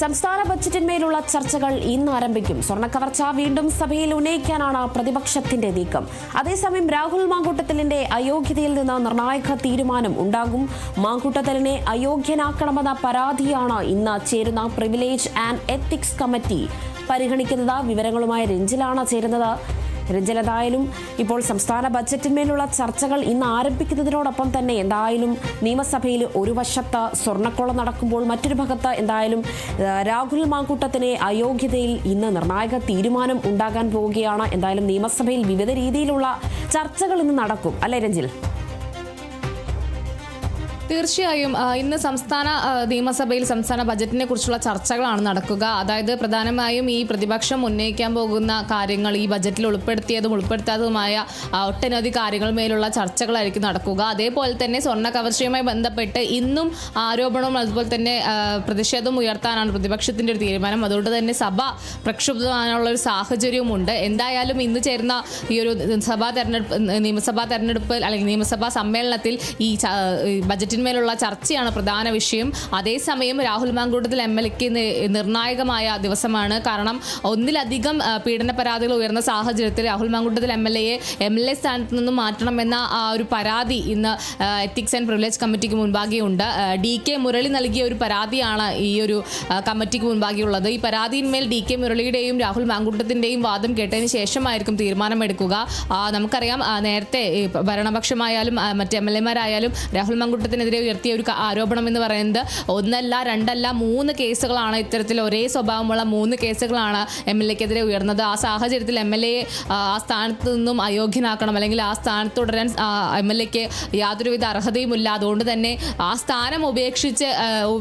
സംസ്ഥാന ബജറ്റിന്മേലുള്ള ചർച്ചകൾ ഇന്ന് ആരംഭിക്കും. സ്വർണക്കവർച്ച വീണ്ടും സഭയിൽ ഉന്നയിക്കാനാണ് പ്രതിപക്ഷത്തിന്റെ നീക്കം. അതേസമയം രാഹുൽ മാങ്കൂട്ടത്തിലിന്റെ അയോഗ്യതയിൽ നിന്ന് നിർണായക തീരുമാനം ഉണ്ടാകും. മാങ്കൂട്ടത്തലിനെ അയോഗ്യനാക്കണമെന്ന പരാതിയാണ് ഇന്ന് ചേരുന്ന പ്രിവിലേജ് ആൻഡ് എത്തിക്സ് കമ്മിറ്റി പരിഗണിക്കുന്നത് വിവരങ്ങളുമായി രഞ്ജിലാണ് ചേരുന്നത്. എന്തായാലും ഇപ്പോൾ സംസ്ഥാന ബജറ്റിന്മേലുള്ള ചർച്ചകൾ ഇന്ന് ആരംഭിക്കുന്നതിനോടൊപ്പം തന്നെ എന്തായാലും നിയമസഭയിൽ ഒരു വശത്ത് സ്വർണക്കൊള്ള നടക്കുമ്പോൾ മറ്റൊരു ഭാഗത്ത് എന്തായാലും രാഹുൽ മാങ്കൂട്ടത്തിനെ അയോഗ്യതയിൽ ഇന്ന് നിർണായക തീരുമാനം ഉണ്ടാകാൻ പോവുകയാണ്. എന്തായാലും നിയമസഭയിൽ വിവിധ രീതിയിലുള്ള ചർച്ചകൾ ഇന്ന് നടക്കും. അല്ലേ രഞ്ജിൽ? തീർച്ചയായും ഇന്ന് സംസ്ഥാന നിയമസഭയിൽ സംസ്ഥാന ബജറ്റിനെ കുറിച്ചുള്ള ചർച്ചകളാണ് നടക്കുക. അതായത് പ്രധാനമായും ഈ പ്രതിപക്ഷം ഉന്നയിക്കാൻ പോകുന്ന കാര്യങ്ങൾ ഈ ബജറ്റിൽ ഉൾപ്പെടുത്തിയതും ഉൾപ്പെടുത്താത്തതുമായ ഒട്ടനവധി കാര്യങ്ങൾ മേലുള്ള ചർച്ചകളായിരിക്കും നടക്കുക. അതേപോലെ തന്നെ സ്വർണ കവർച്ചയുമായി ബന്ധപ്പെട്ട് ഇന്നും ആരോപണവും അതുപോലെ തന്നെ പ്രതിഷേധം ഉയർത്താനാണ് പ്രതിപക്ഷത്തിന്റെ ഒരു തീരുമാനം. അതുകൊണ്ട് തന്നെ സഭ പ്രക്ഷുബ്ധമാനുള്ള ഒരു സാഹചര്യവുമുണ്ട്. എന്തായാലും ഇന്ന് ചേരുന്ന ഈ ഒരു സഭാ തെരഞ്ഞെടുപ്പ് നിയമസഭാ തെരഞ്ഞെടുപ്പ് അല്ലെങ്കിൽ നിയമസഭാ സമ്മേളനത്തിൽ ഈ ച- ഈ ബജറ്റിന്മേലുള്ള ചർച്ചയാണ് പ്രധാന വിഷയം. അതേസമയം രാഹുൽ മാങ്കൂട്ടത്തിൽ എം എൽ എക്ക് നിർണായകമായ ദിവസമാണ്. കാരണം ഒന്നിലധികം പീഡന പരാതികൾ ഉയർന്ന സാഹചര്യത്തിൽ രാഹുൽ മാങ്കൂട്ടത്തിൽ എം എൽ എയെ എം എൽ എ സ്ഥാനത്ത് നിന്നും മാറ്റണമെന്ന ആ ഒരു പരാതി ഇന്ന് എത്തിക്സ് ആൻഡ് പ്രിവിലേജ് കമ്മിറ്റിക്ക് മുൻപാകെയുണ്ട്. ഡി കെ മുരളി നൽകിയ ഒരു പരാതിയാണ് ഈ ഒരു കമ്മിറ്റിക്ക് മുൻപാകെയുള്ളത്. ഈ പരാതിയിന്മേൽ ഡി കെ മുരളിയുടെയും രാഹുൽ മാങ്കൂട്ടത്തിന്റെയും വാദം കേട്ടതിന് ശേഷമായിരിക്കും തീരുമാനമെടുക്കുക. നമുക്കറിയാം നേരത്തെ ഭരണപക്ഷമായാലും മറ്റ് എം എൽ എമാരായാലും രാഹുൽ മാങ്കൂട്ടത്തിനെതിരെ ഉയർത്തിയ ഒരു ആരോപണം എന്ന് പറയുന്നത് ഒന്നല്ല രണ്ടല്ല മൂന്ന് കേസുകളാണ് ഇത്തരത്തിൽ ഒരേ സ്വഭാവമുള്ള മൂന്ന് കേസുകളാണ് എം എൽ എക്കെതിരെ ഉയർന്നത്. ആ സാഹചര്യത്തിൽ എം എൽ എ ആ സ്ഥാനത്ത് നിന്നും അയോഗ്യനാക്കണം അല്ലെങ്കിൽ ആ സ്ഥാനത്ത് തുടരാൻ എം എൽ എക്ക് യാതൊരുവിധ അർഹതയുമില്ല. അതുകൊണ്ട് തന്നെ ആ സ്ഥാനം ഉപേക്ഷിച്ച്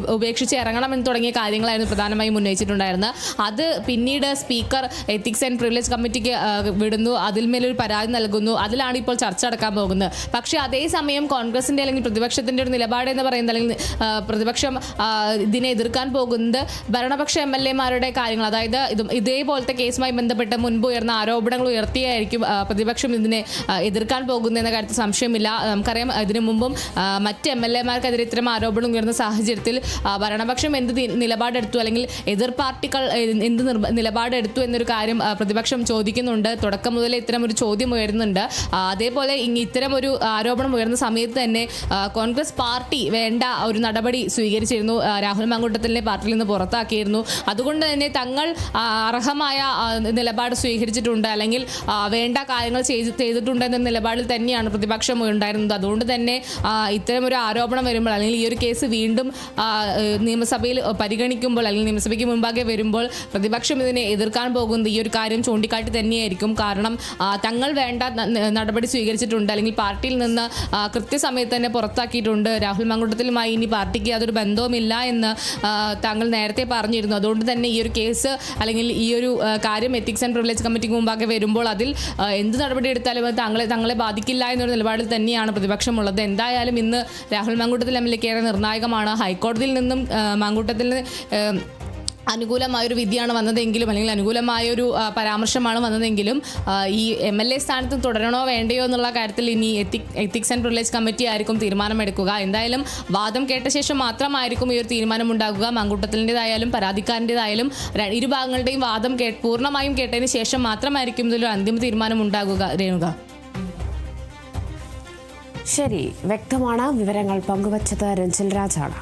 ഉപേക്ഷിച്ച് ഇറങ്ങണം എന്ന് തുടങ്ങിയ കാര്യങ്ങളായിരുന്നു പ്രധാനമായും ഉന്നയിച്ചിട്ടുണ്ടായിരുന്നത്. അത് പിന്നീട് സ്പീക്കർ എത്തിക്സ് ആൻഡ് പ്രിവിലേജ് കമ്മിറ്റിക്ക് വിടുന്നു. അതിന്മേലൊരു പരാതി നൽകുന്നു. അതിലാണ് ഇപ്പോൾ ചർച്ച നടക്കാൻ പോകുന്നത്. പക്ഷേ അതേസമയം കോൺഗ്രസിന്റെ അല്ലെങ്കിൽ പ്രതിപക്ഷത്തിന്റെ ഒരു നിലപാട് എന്ന് പറയുന്നത് അല്ലെങ്കിൽ പ്രതിപക്ഷം ഇതിനെ എതിർക്കാൻ പോകുന്നത് ഭരണപക്ഷ എം എൽ എമാരുടെ കാര്യങ്ങൾ. അതായത് ഇത് ഇതേപോലത്തെ കേസുമായി ബന്ധപ്പെട്ട് മുൻപ് ഉയർന്ന ആരോപണങ്ങൾ ഉയർത്തിയായിരിക്കും പ്രതിപക്ഷം ഇതിനെ എതിർക്കാൻ പോകുന്നതെന്ന കാര്യത്തിൽ സംശയമില്ല. നമുക്കറിയാം ഇതിനു മുമ്പും മറ്റ് എം എൽ എമാർക്കെതിരെ ഇത്തരം ആരോപണം ഉയർന്ന സാഹചര്യത്തിൽ ഭരണപക്ഷം എന്ത് നിലപാടെടുത്തു അല്ലെങ്കിൽ എതിർ പാർട്ടികൾ എന്ത് നിലപാടെടുത്തു എന്നൊരു കാര്യം പ്രതിപക്ഷം ചോദിക്കുന്നുണ്ട്. തുടക്കം മുതൽ ഇത്തരം ഒരു ചോദ്യം ഉയരുന്നുണ്ട്. അതേപോലെ ഇത്തരം ഒരു ആരോപണം ഉയർന്ന സമയത്ത് തന്നെ കോൺഗ്രസ് പാർട്ടി വേണ്ട ഒരു നടപടി സ്വീകരിച്ചിരുന്നു. രാഹുൽ മാങ്കൂട്ടത്തിനെ പാർട്ടിയിൽ നിന്ന് പുറത്താക്കിയിരുന്നു. അതുകൊണ്ട് തന്നെ തങ്ങൾ അർഹമായ നിലപാട് സ്വീകരിച്ചിട്ടുണ്ട്. അല്ലെങ്കിൽ വേണ്ട കാര്യങ്ങൾ ചെയ്ത് ചെയ്തിട്ടുണ്ട് എന്ന നിലപാടിൽ തന്നെയാണ് പ്രതിപക്ഷം ഉണ്ടായിരുന്നത്. അതുകൊണ്ട് തന്നെ ഇത്തരം ഒരു ആരോപണം വരുമ്പോൾ അല്ലെങ്കിൽ ഈ ഒരു കേസ് വീണ്ടും നിയമസഭയിൽ പരിഗണിക്കുമ്പോൾ അല്ലെങ്കിൽ നിയമസഭയ്ക്ക് മുമ്പാകെ വരുമ്പോൾ പ്രതിപക്ഷം ഇതിനെ എതിർക്കാൻ പോകുന്നത് ഈ ഒരു കാര്യം ചൂണ്ടിക്കാട്ടി തന്നെയായിരിക്കും. കാരണം തങ്ങൾ വേണ്ട നടപടി സ്വീകരിച്ചിട്ടുണ്ട്. അല്ലെങ്കിൽ പാർട്ടിയിൽ നിന്ന് കൃത്യസമയത്ത് തന്നെ പുറത്താക്കിയിട്ടുണ്ട്. രാഹുൽ മങ്കുട്ടത്തിലുമായി ഇനി പാർട്ടിക്ക് അതൊരു ബന്ധവുമില്ല എന്ന് താങ്കൾ നേരത്തെ പറഞ്ഞിരുന്നു. അതുകൊണ്ട് തന്നെ ഈ ഒരു കേസ് അല്ലെങ്കിൽ ഈ ഒരു കാര്യം എത്തിക്സ് ആൻഡ് പ്രിവിലേജ് കമ്മിറ്റിക്ക് മുമ്പാകെ വരുമ്പോൾ അതിൽ എന്ത് നടപടി എടുത്താലും അത് താങ്കളെ തങ്ങളെ ബാധിക്കില്ല എന്നൊരു നിലപാടിൽ തന്നെയാണ് പ്രതിപക്ഷമുള്ളത്. എന്തായാലും ഇന്ന് രാഹുൽ മങ്കുട്ടത്തിൽ എം എൽ എക്ക് ഏറെ നിർണായകമാണ്. ഹൈക്കോടതിയിൽ നിന്നും മങ്കുട്ടത്തിൽ അനുകൂലമായൊരു വിധിയാണ് വന്നതെങ്കിലും അല്ലെങ്കിൽ അനുകൂലമായൊരു പരാമർശമാണ് വന്നതെങ്കിലും ഈ എം എൽ എ സ്ഥാനത്ത് തുടരണോ വേണ്ടയോ എന്നുള്ള കാര്യത്തിൽ ഇനി ethic ethics and privilege committee ആയിരിക്കും തീരുമാനമെടുക്കുക. എന്തായാലും വാദം കേട്ട ശേഷം മാത്രമായിരിക്കും ഈ ഒരു തീരുമാനം ഉണ്ടാകുക മങ്കൂട്ടത്തിന്റെതായാലും പരാതിക്കാരന്റെതായാലും ഇരുഭാഗങ്ങളുടെയും ഇരു ഭാഗങ്ങളുടെയും വാദം കേ പൂർണമായും കേട്ടതിന് ശേഷം മാത്രമായിരിക്കും ഇതിലൊരു അന്തിമ തീരുമാനം ഉണ്ടാകുക രേണുക. ശരി വ്യക്തമാണ് വിവരങ്ങൾ പങ്കുവച്ചത് രഞ്ജിൽ രാജാണ്.